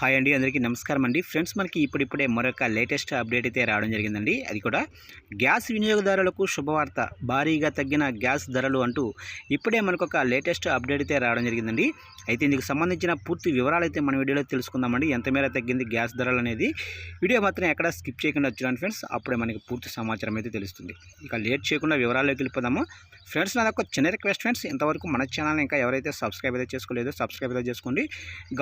Hi అండి అందరికీ నమస్కారం అండి. ఫ్రెండ్స్ మనకి ఇప్పుడిప్పుడే మరొక లేటెస్ట్ అప్డేట్ అయితే రావడం జరిగిందండి. అది కూడా గ్యాస్ వినియోగదారులకు శుభవార్త. భారీగా తగ్గిన గ్యాస్ ధరలు అంటూ ఇప్పుడే మనకు ఒక లేటెస్ట్ అప్డేట్ అయితే రావడం జరిగిందండి. అయితే ఇందుకు సంబంధించిన పూర్తి వివరాలు అయితే మన వీడియోలో తెలుసుకుందామండి. ఎంత మేర తగ్గింది గ్యాస్ ధరలు అనేది వీడియో మాత్రం ఎక్కడ స్కిప్ చేయకుండా చూడండి ఫ్రెండ్స్. అప్పుడే మనకి పూర్తి సమాచారం అయితే తెలుస్తుంది. ఇక లేట్ చేయకుండా వివరాల్లోకి వెళ్ళిపోదాము ఫ్రెండ్స్ నాది ఒక చిన్న రిక్వెస్ట్ ఫ్రెండ్స్. ఇంతవరకు మన ఛానల్ ఇంకా ఎవరైతే సబ్స్క్రైబ్ అయితే చేసుకోలేదో సబ్స్క్రైబ్ అయితే చేసుకోండి.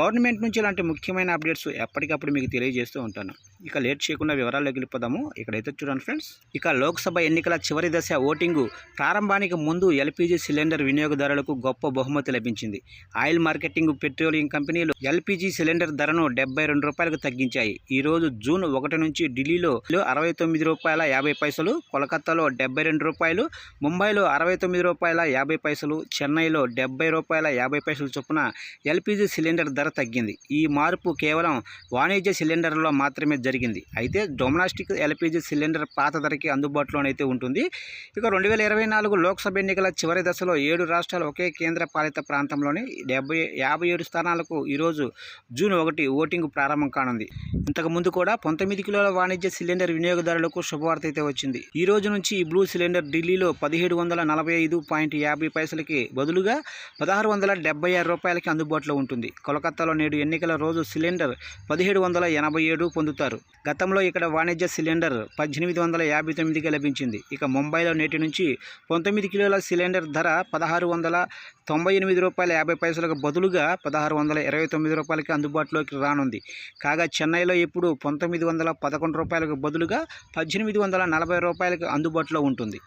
గవర్నమెంట్ నుంచి ఇలాంటి ముఖ్యమైన అప్డేట్స్ ఎప్పటికప్పుడు మీకు తెలియజేస్తూ ఉంటాను. ఇక లేట్ చేయకుండా వివరాల్లోకి వెళ్ళిపోదాము. ఇక్కడైతే చూడండి ఫ్రెండ్స్ ఇక లోక్సభ ఎన్నికల చివరి దశ ఓటింగు ప్రారంభానికి ముందు ఎల్పిజి సిలిండర్ వినియోగదారులకు గొప్ప బహుమతి లభించింది. ఆయిల్ మార్కెటింగ్ పెట్రోలియం కంపెనీలు ఎల్పిజి సిలిండర్ ధరను డెబ్బై రెండు రూపాయలకు తగ్గించాయి. ఈ రోజు జూన్ ఒకటి నుంచి ఢిల్లీలో అరవై తొమ్మిది రూపాయల యాభై పైసలు కోలకత్తాలో డెబ్బై రెండు రూపాయలు ముంబైలో అరవై తొమ్మిది రూపాయల యాభై పైసలు చెన్నైలో డెబ్బై రూపాయల యాభై పైసలు చొప్పున ఎల్పిజి సిలిండర్ ధర తగ్గింది. ఈ మార్పు కేవలం వాణిజ్య సిలిండర్లో మాత్రమే జరిగింది. అయితే డొమెస్టిక్ ఎల్పిజి సిలిండర్ పాత ధరకి అందుబాటులోనైతే ఉంటుంది. ఇక రెండు వేల ఇరవై నాలుగు లోక్సభ ఎన్నికల చివరి దశలో ఏడు రాష్ట్రాలు ఒకే కేంద్ర పాలిత ప్రాంతంలోని డెబ్బై యాభై ఏడు స్థానాలకు ఈరోజు జూన్ ఒకటి ఓటింగ్ ప్రారంభం కానుంది. ఇంతకుముందు కూడా పంతొమ్మిది కిలోల వాణిజ్య సిలిండర్ వినియోగదారులకు శుభవార్త అయితే వచ్చింది. ఈ రోజు నుంచి ఈ బ్లూ సిలిండర్ ఢిల్లీలో పదిహేడు వందల నలభై ఐదు పాయింట్ యాభై పైసలకి బదులుగా పదహారు వందల డెబ్బై ఆరు రూపాయలకి అందుబాటులో ఉంటుంది. కోలకత్తాలో నేడు ఎన్నికల రోజు సిలిండర్ పదిహేడు వందల ఎనభై ఏడు పొందుతారు. గతంలో ఇక్కడ వాణిజ్య సిలిండర్ పద్దెనిమిది వందల యాభై తొమ్మిదికి లభించింది. ఇక ముంబైలో నేటి నుంచి పంతొమ్మిది కిలోల సిలిండర్ ధర పదహారు వందల తొంభై ఎనిమిది రూపాయల యాభై పైసలకు బదులుగా పదహారు వందల ఇరవై తొమ్మిది రూపాయలకి అందుబాటులోకి రానుంది. కాగా చెన్నైలో ఇప్పుడు పంతొమ్మిది వందల పదకొండు రూపాయలకు బదులుగా పద్దెనిమిది వందల నలభై రూపాయలకు అందుబాటులో ఉంటుంది.